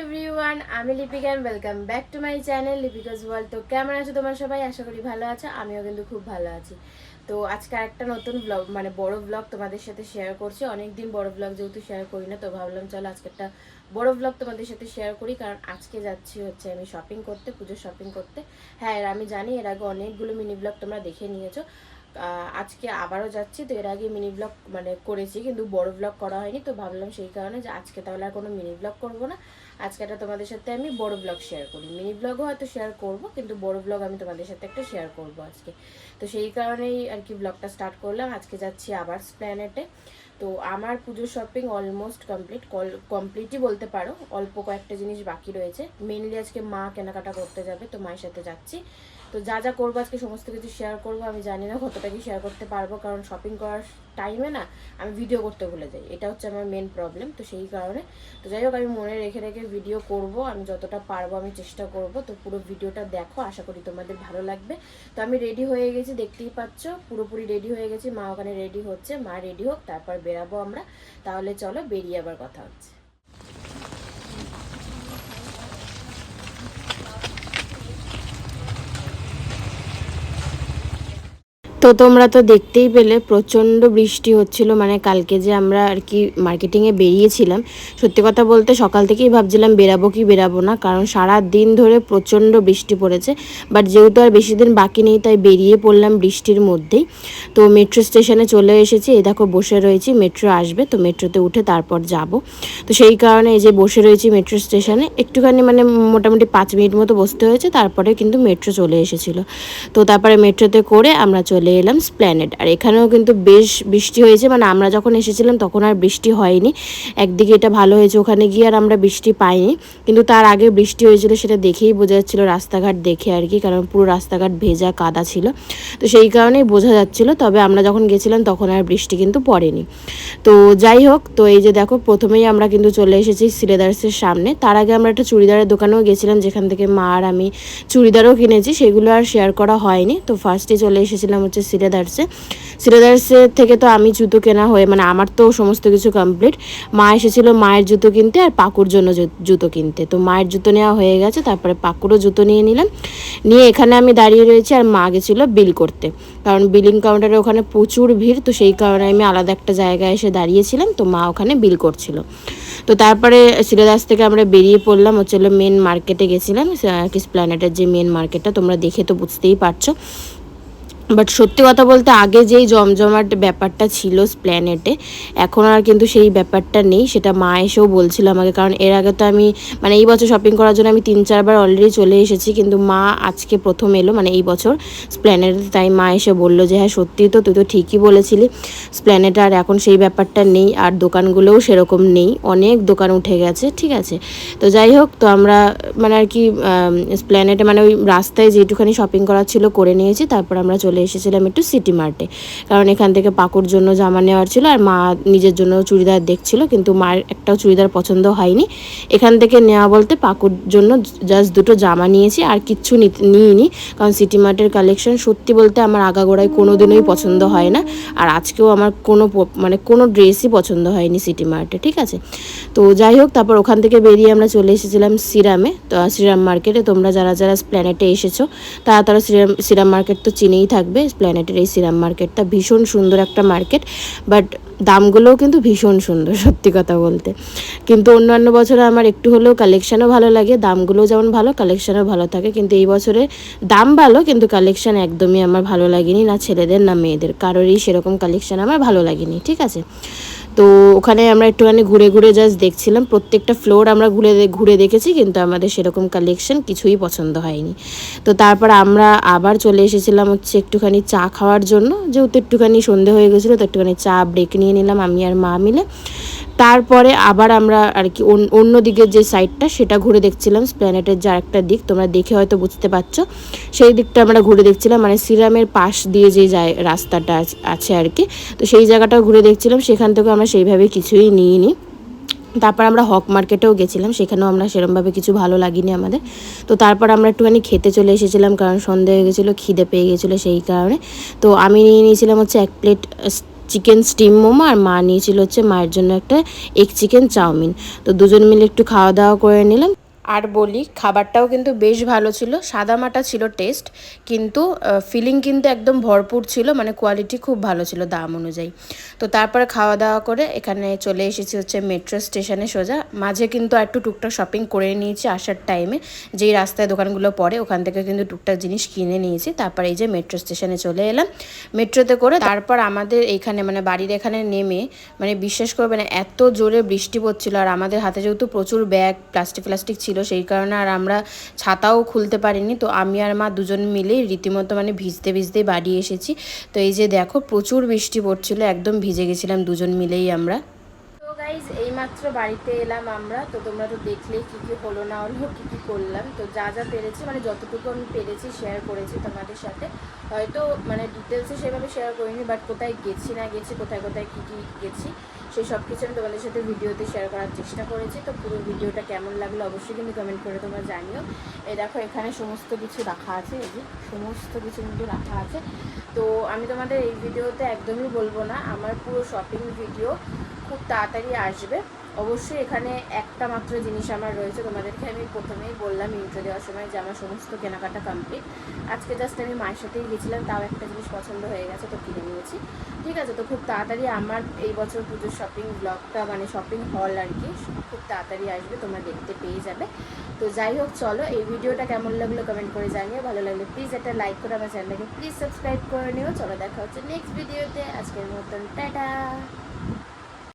Everyone আমি Lipika welcome back to my channel Lipika's world তো কেমন আছো তোমার সবাই? আশা করি ভালো আছো, আমিও কিন্তু খুব ভালো আছি। তো আজকে একটা নতুন ব্লগ মানে বড় ব্লগ তোমাদের সাথে শেয়ার করছি। অনেকদিন বড় ব্লগ যেহেতু শেয়ার করি না, তো ভাবলাম চলো আজকে একটা বড় ব্লগ তোমাদের সাথে শেয়ার করি। কারণ আজকে যাচ্ছি হচ্ছে আমি শপিং করতে, পুজোর শপিং করতে। হ্যাঁ আমি জানি এর আগে অনেকগুলো মিনি ব্লগ তোমরা দেখে নিয়েছো। আজকে আবারও যাচ্ছি, তো এর আগে মিনি ব্লগ মানে করেছি, কিন্তু বড় ব্লগ করা হয়নি, তো ভাবলাম সেই কারণে যে আজকে তাহলে আর কোনো মিনি ব্লগ করব না। আজকে একটা তোমাদের সাথে আমি বড় ব্লগ শেয়ার করি। মিনি ব্লগও হয়তো শেয়ার করব, কিন্তু বড় ব্লগ আমি তোমাদের সাথে একটা শেয়ার করব আজকে। তো সেই কারণেই আর কি ব্লগটা স্টার্ট করলাম। আজকে যাচ্ছি আবার প্ল্যানেটে তো আমার পুজোর শপিং অলমোস্ট কমপ্লিট কল কমপ্লিটই বলতে পারো, অল্প কয়েকটা জিনিস বাকি রয়েছে। মেনলি আজকে মা কেনাকাটা করতে যাবে, তো মায়ের সাথে যাচ্ছি। তো যা যা করব আজকে, সমস্ত কিছু শেয়ার করব, আমি জানি না কতটা কি শেয়ার করতে পারব, কারণ শপিং করার টাইমে না আমি ভিডিও করতে ভুলে যাই। এটা হচ্ছে আমার মেন প্রবলেম তো সেই কারণে। তো যাই হোক, আমি মনে রেখে রেখে ভিডিও করব, আমি যতটা পারব আমি চেষ্টা করব, তো পুরো ভিডিওটা দেখো, আশা করি তোমাদের ভালো লাগবে। তো আমি রেডি হয়ে গেছি, দেখতেই পাচ্ছ, পুরোপুরি রেডি হয়ে গেছি, মা ওখানে রেডি হচ্ছে, মা রেডি হোক, তারপর বেরাবো আমরা। তাহলে চলো, বেরিয়ে আবার কথা হচ্ছে। তোমরা তো দেখতেই পেলে, প্রচণ্ড বৃষ্টি হচ্ছিল। মানে কালকে যে আমরা আর কি মার্কেটিংয়ে বেরিয়েছিলাম, সত্যি কথা বলতে সকাল থেকেই ভাবছিলাম বেরাবো কি বেরাবো না, কারণ সারা দিন ধরে প্রচণ্ড বৃষ্টি পড়েছে। বাট যেহেতু আর বেশি দিন বাকি নেই, তাই বেরিয়ে পড়লাম বৃষ্টির মধ্যেই। তো মেট্রো স্টেশনে চলে এসেছি, এই দেখো বসে রয়েছি মেট্রো আসবে, তো মেট্রোতে উঠে তারপর যাব। তো সেই কারণে এই যে বসে রয়েছি মেট্রো স্টেশনে একটুখানি মানে মোটামুটি পাঁচ মিনিট মতো বসতে হয়েছে, তারপরে কিন্তু মেট্রো চলে এসেছিল। তো তারপরে মেট্রোতে করে আমরা চলে এলাম স্প্ল্যানেড আর এখানেও কিন্তু বেশ বৃষ্টি হয়েছে মানে আমরা যখন এসেছিলাম তখন আর বৃষ্টি হয়নি। একদিকে এটা ভালো হয়েছে ওখানে গিয়ে আর আমরা বৃষ্টি পাইনি। কিন্তু তার আগে বৃষ্টি হয়েছিল সেটা দেখেই বোঝা যাচ্ছিল, রাস্তাঘাট দেখে আর কি, কারণ পুরো রাস্তাঘাট ভেজা, কাদা ছিল। তো সেই কারণেই বোঝা যাচ্ছিল, তবে আমরা যখন গেছিলাম তখন আর বৃষ্টি কিন্তু পড়েনি। তো যাই হোক, তো এই যে দেখো, প্রথমেই আমরা কিন্তু চলে এসেছি সিলেদার্সের সামনে। তার আগে আমরা একটা চুড়িদারের দোকানেও গেছিলাম, যেখান থেকে মা আর আমি চুড়িদারও কিনেছি, সেগুলো আর শেয়ার করা হয়নি। তো ফার্স্টে চলে এসেছিলাম হচ্ছে সিলেদার্সে সিলেদার্সের থেকে তো আমি জুতো কেনা হয়ে মানে আমার তো সমস্ত কিছু কমপ্লিট মা এসেছিল মায়ের জুতো কিনতে আর পাকুর জন্য জুতো কিনতে। তো মায়ের জুতো নেওয়া হয়ে গেছে, তারপরে পাকুরও জুতো নিয়ে নিলাম। নিয়ে এখানে আমি দাঁড়িয়ে রয়েছি আর মা গেছিল বিল করতে। কারণ বিলিং কাউন্টারে ওখানে প্রচুর ভিড়, তো সেই কারণে আমি আলাদা একটা জায়গায় এসে দাঁড়িয়েছিলাম, তো মা ওখানে বিল করছিল। তো তারপরে সিলেদাস থেকে আমরা বেরিয়ে পড়লাম, হচ্ছে মেন মার্কেটে গেছিলাম কিস প্ল্যানেটের যে মেন মার্কেটটা তোমরা দেখে তো বুঝতেই পারছ। বাট সত্যি কথা বলতে আগে যেই জমজমাট ব্যাপারটা ছিল প্ল্যানেটে এখন আর কিন্তু সেই ব্যাপারটা নেই। সেটা মা এসেও বলছিল আমাকে, কারণ এর আগে তো আমি মানে এই বছর শপিং করার জন্য আমি তিন চারবার অলরেডি চলে এসেছি, কিন্তু মা আজকে প্রথম এলো মানে এই বছর স্প্ল্যানেটে তাই মা এসে বলল যে হ্যাঁ সত্যি তো তুই তো ঠিকই বলেছিলি স্প্ল্যানেটে আর এখন সেই ব্যাপারটা নেই, আর দোকানগুলোও সেরকম নেই, অনেক দোকান উঠে গেছে, ঠিক আছে? তো যাই হোক, তো আমরা মানে আর কি স্প্ল্যানেটে মানে ওই রাস্তায় যেটুখানি শপিং করার ছিল করে নিয়েছি, তারপর আমরা চলে এসেছিলাম একটু সিটি মার্টে। কারণ এখান থেকে পাকুর জন্য জামা নেওয়ার ছিল আর মা নিজের জন্য চুড়িদার দেখছিল, কিন্তু মার একটাও চুড়িদার পছন্দ হয়নি। এখান থেকে নেওয়া বলতে পাকুর জন্য জাস্ট দুটো জামা নিয়েছি, আর কিচ্ছু নিইনি। কারণ সিটি মার্টের কালেকশন সত্যি বলতে আমার আগাগোড়ায় কোনো দিনই পছন্দ হয় না। আর আজকেও আমার কোনো মানে কোনো ড্রেসই পছন্দ হয়নি সিটি মার্টে, ঠিক আছে? তো যাই হোক, তারপর ওখান থেকে বেরিয়ে আমরা চলে এসেছিলাম সিরামে তো সিরাম মার্কেটে তোমরা যারা যারা প্ল্যানেটে এসেছ, তারা তারা সিরাম সিরাম মার্কেট তো চিনেই থাকবে। প্ল্যানেটের এই সিরাম মার্কেটটা ভীষণ সুন্দর একটা মার্কেট বাট দামগুলোও কিন্তু ভীষণ সুন্দর, সত্যি কথা বলতে। কিন্তু অন্যান্য বছরে আমার একটু হলেও কালেকশানও ভালো লাগে, দামগুলোও যেমন ভালো কালেকশানও ভালো থাকে। কিন্তু এই বছরে দাম ভালো, কিন্তু কালেকশান একদমই আমার ভালো লাগেনি, না ছেলেদের, না মেয়েদের। কারোরই সেরকম কালেকশান আমার ভালো লাগেনি, ঠিক আছে? তো ওখানে আমরা একটুখানি ঘুরে ঘুরে জাস্ট দেখছিলাম, প্রত্যেকটা ফ্লোর আমরা ঘুরে ঘুরে দেখেছি, কিন্তু আমাদের সেরকম কালেকশন কিছুই পছন্দ হয়নি। তো তারপর আমরা আবার চলে এসেছিলাম হচ্ছে একটুখানি চা খাওয়ার জন্য। যেহেতু একটুখানি সন্ধে হয়ে গেছিল, তো একটুখানি চা ব্রেক নিয়ে নিলাম আমি আর মা মিলে। তারপরে আবার আমরা আর কি অন্য- দিকের যে সাইডটা সেটা ঘুরে দেখছিলাম। প্ল্যানেটের যে একটা দিক, তোমরা দেখে হয়তো বুঝতে পারছ। সেই দিকটা আমরা ঘুরে দেখছিলাম মানে সিরামের পাশ দিয়ে যে যায়, রাস্তাটা আছে আর কি। তো সেই জায়গাটাও ঘুরে দেখছিলাম। সেখান থেকে আমরা সেইভাবে কিছুই নিইনি। তারপর আমরা হক মার্কেটেও গেছিলাম, সেখানেও আমরা সেরমভাবে কিছু ভালো লাগেনি আমাদের। তো তারপর আমরা একটুখানি খেতে চলে এসেছিলাম, কারণ সন্ধে হয়ে গেছিল, খিদে পেয়ে গেছিল সেই কারণে। তো আমি নিয়ে নিয়েছিলাম হচ্ছে এক প্লেট চিকেন স্টিম মোমো, আর মা নিয়েছিল হচ্ছে মায়ের জন্য একটা এগ চিকেন চাউমিন। তো দুজন মিলে একটু খাওয়া দাওয়া করে নিলাম। আর বলি, খাবারটাও কিন্তু বেশ ভালো ছিল। সাদামাটা ছিল টেস্ট কিন্তু ফিলিং কিন্তু একদম ভরপুর ছিল মানে কোয়ালিটি খুব ভালো ছিল দাম অনুযায়ী। তো তারপরে খাওয়া দাওয়া করে এখানে চলে এসেছি হচ্ছে মেট্রো স্টেশনে সোজা। মাঝে কিন্তু একটু টুকটাক শপিং করে নিয়েছি আসার টাইমে যেই রাস্তায় দোকানগুলো পড়ে, ওখান থেকে কিন্তু টুকটাক জিনিস কিনে নিয়েছি। তারপরে এই যে মেট্রো স্টেশনে চলে এলাম। মেট্রোতে করে তারপর আমাদের এইখানে মানে বাড়ির এখানে নেমে মানে বিশ্বাস করবে না, এত জোরে বৃষ্টি পড়ছিল। আর আমাদের হাতে যেহেতু প্রচুর ব্যাগ প্লাস্টিক প্লাস্টিক ছিল সেই কারণে আর আমরা ছাতাও খুলতে পারিনি। তো আমি আর মা দুজন মিলেই রীতিমতো মানে ভিজতে ভিজতে বাড়ি এসেছি। তো এই যে দেখো প্রচুর বৃষ্টি পড়ছিল, একদম ভিজে গেছিলাম দুজন মিলেই আমরা। গাইজ এইমাত্র বাড়িতে এলাম আমরা, তো তোমরা তো দেখলেই কী কী হলো না হলো, কী কী করলাম। তো যা যা পেরেছি মানে যতটুকু আমি পেরেছি শেয়ার করেছি তোমাদের সাথে। হয়তো মানে ডিটেলসে সেভাবে শেয়ার করিনি বাট কোথায় গেছি না গেছি, কোথায় কোথায় কী কী গেছি, সেই সব কিছু আমি তোমাদের সাথে ভিডিওতে শেয়ার করার চেষ্টা করেছি। তো পুরো ভিডিওটা কেমন লাগল অবশ্যই কিন্তু কমেন্ট করে তোমরা জানিও। এই দেখো, এখানে সমস্ত কিছু রাখা আছে, এই যে সমস্ত কিছু কিন্তু রাখা আছে। তো আমি তোমাদের এই ভিডিওতে একদমই বলব না, আমার পুরো শপিং ভিডিও খুব তাড়াতাড়ি আসবে। অবশ্যই এখানে একটা মাত্র জিনিস আমার রয়েছে, তোমাদেরকে আমি প্রথমেই বললাম ইন্ট্রো দেওয়ার সময় যে আমার সমস্ত কেনাকাটা কমপ্লিট আজকে জাস্ট আমি মায়ের সাথেই গেছিলাম, তাও একটা জিনিস পছন্দ হয়ে গেছে, তো কিনে নিয়েছি। ঠিক আছে, তো খুব তাড়াতাড়ি আমার এই বছর পুজোর শপিং ব্লগটা মানে শপিং হল আর কি, খুব তাড়াতাড়ি আসবে, তোমরা দেখতে পেয়ে যাবে। তো যাই হোক, চলো, এই ভিডিওটা কেমন লাগল কমেন্ট করে জানিও, ভালো লাগলে প্লিজ একটা লাইক করে, আমার চ্যানেলটাকে প্লিজ সাবস্ক্রাইব করে নিও। চলো, দেখা হচ্ছে নেক্সট ভিডিওতে আজকের মতন, টাটা!